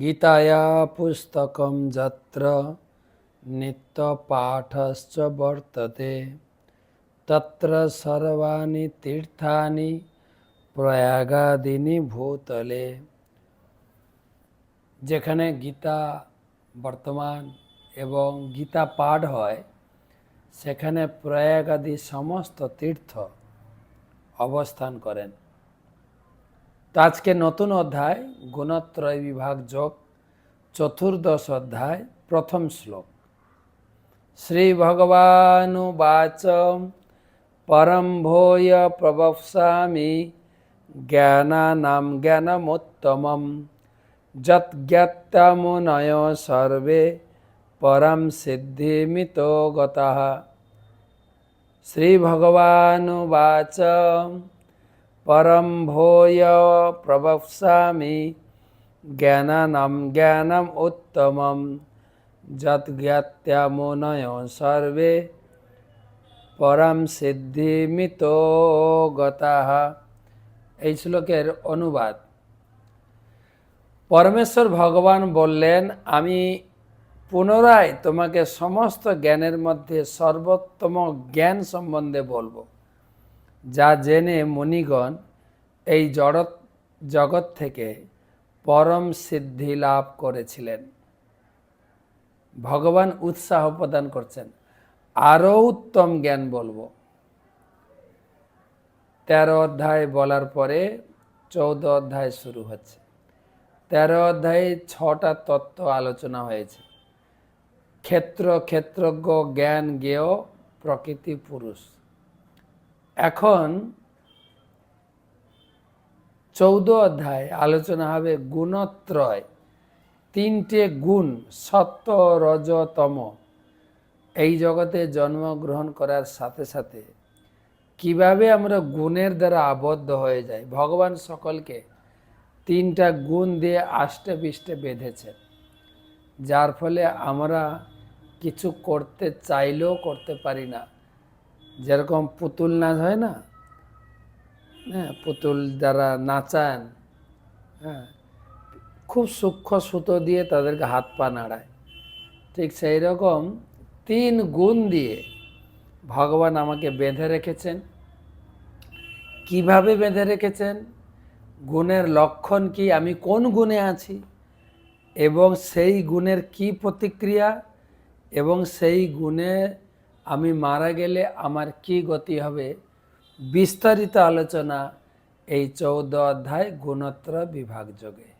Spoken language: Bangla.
গীতায়া পুস্তকম যত্র নিত্যপাঠশ্চ বর্ততে তত্র সর্বাণি তীর্থানি প্রয়াগাদিনী ভূতলে যেখানে গীতা বর্তমান এবং গীতা পাঠ হয়, সেখানে প্রয়াগাদি সমস্ত তীর্থ অবস্থান করেন। তো আজকে নতুন অধ্যায় গুণত্রয় বিভাগ যোগ চতুর্দশ অধ্যায় প্রথম শ্লোক শ্রী ভগবানুবাচ পরম ভূয় প্রবক্ষ্যামি জ্ঞানানাম জ্ঞানমুত্তমম যৎ জ্ঞাত্যামুনয় সর্বে পরম সিদ্ধিমিতো গতঃ শ্রীভগবানুবাচ পরম প্রবক্ষ্যামি জ্ঞানানাম জ্ঞানম উত্তমম যৎ জ্ঞাত্যামুনয় সর্বে পরম সিদ্ধিমিতো গতাহ এই শ্লোকের অনুবাদ। পরমেশ্বর ভগবান বললেন, আমি পুনরায় তোমাকে সমস্ত জ্ঞানের মধ্যে সর্বোত্তম জ্ঞান সম্বন্ধে বলব। যা জেনে মুনিগণ এই জড় জগৎ থেকে পরম সিদ্ধি লাভ করেছিলেন। ভগবান উৎসাহ প্রদান করছেন। আরও উত্তম জ্ঞান বলব। তেরো অধ্যায় বলার পরে চৌদ্দ অধ্যায় শুরু হচ্ছে। তেরো অধ্যায়ে ছটা তত্ত্ব আলোচনা হয়েছে। ক্ষেত্র, ক্ষেত্রজ্ঞ জ্ঞান জ্ঞেয় প্রকৃতি পুরুষ। এখন চৌদ্দ অধ্যায় আলোচনা হবে গুণত্রয়। তিনটে গুণ সত্য রজতম এই জগতে জন্মগ্রহণ করার সাথে সাথে কীভাবে আমরা গুণের দ্বারা আবদ্ধ হয়ে যাই? ভগবান সকলকে তিনটা গুণ দিয়ে আষ্টে পিষ্টে বেঁধেছেন। যার ফলে আমরা কিছু করতে চাইলেও করতে পারি না। যেরকম পুতুল নাচ হয় না? হ্যাঁ পুতুল যারা নাচান হ্যাঁ খুব সূক্ষ্ম সুতো দিয়ে তাদেরকে হাত পা নাড়ায়। ঠিক সেই রকম তিন গুণ দিয়ে ভগবান আমাকে বেঁধে রেখেছেন। কীভাবে বেঁধে রেখেছেন? গুণের লক্ষণ কি? আমি কোন গুণে আছি? এবং সেই গুণের কি প্রতিক্রিয়া? এবং সেই গুণে আমি মারা গেলে আমার কি গতি হবে? বিস্তারিত আলোচনা এই চৌদ্দ অধ্যায় গুণত্র বিভাগ যোগে।